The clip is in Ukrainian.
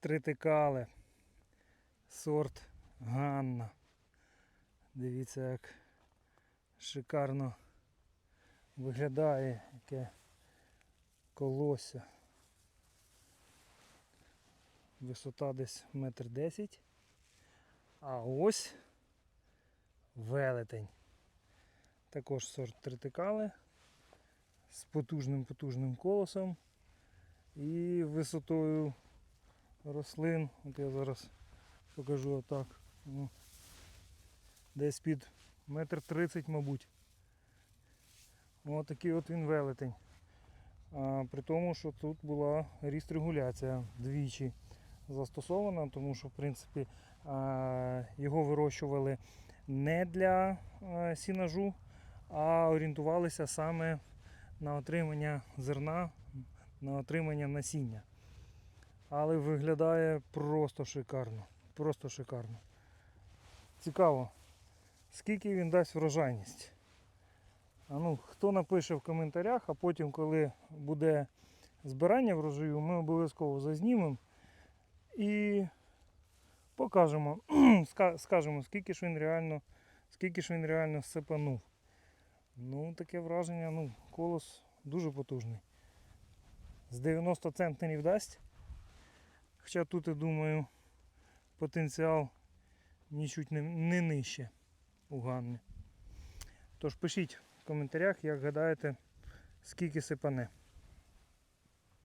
тритикале. Сорт Ганна. Дивіться, як шикарно виглядає, яке колосся. Висота десь метр десять. А ось велетень. Також сорт тритикали з потужним потужним колосом і висотою рослин. От я зараз покажу отак. Ну, Десь під метр тридцять, мабуть. Ось такий от він велетень. А, при тому, що тут була ріст регуляція двічі застосована, тому що в принципі а, його вирощували не для сінажу, а орієнтувалися саме на отримання зерна, на отримання насіння. Але виглядає просто шикарно. Просто шикарно. Цікаво, скільки він дасть врожайність. А ну, хто напише в коментарях, а потім, коли буде збирання врожаю, ми обов'язково зазнімемо і покажемо, скажемо, скільки ж він реально, скільки ж він реально сипанув. Ну, таке враження, ну, колос дуже потужний. З 90 центнерів дасть. Хоча тут, я думаю, потенціал нічуть не, не нижче у Ганни. Тож пишіть в коментарях, як гадаєте, скільки сипане.